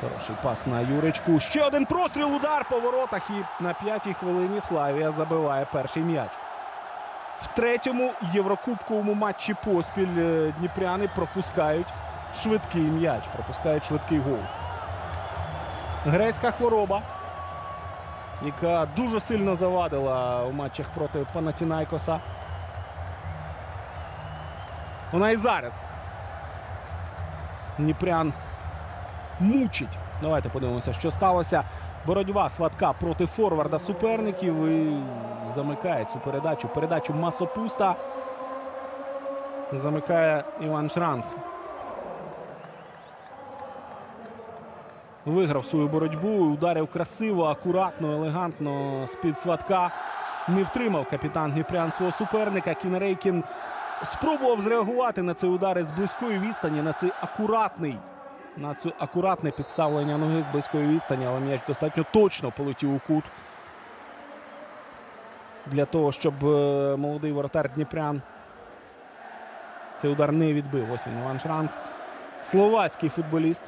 Хороший пас на Юричку. Ще один простріл, удар по воротах. І на п'ятій хвилині Славія забиває перший м'яч. В третьому єврокубковому матчі поспіль е, дніпряни пропускають швидкий м'яч, пропускають швидкий гол. Грецька хвороба, яка дуже сильно завадила у матчах проти Панатінайкоса. Вона і зараз. Дніпрян мучить. Давайте подивимося, що сталося. Боротьба сватка проти форварда суперників і замикає цю передачу. Передачу масопуста. Замикає Іван Шранц. Виграв свою боротьбу, ударив красиво, акуратно, елегантно з-під сватка. Не втримав капітан Дніпрян свого суперника. Кінерейкін спробував зреагувати на цей удар з близької відстані, на цей акуратний, на це акуратне підставлення ноги з близької відстані, але м'яч достатньо точно полетів у кут. Для того, щоб е, молодий воротар Дніпрян цей удар не відбив. Ось він Іван Шранц. Словацький футболіст.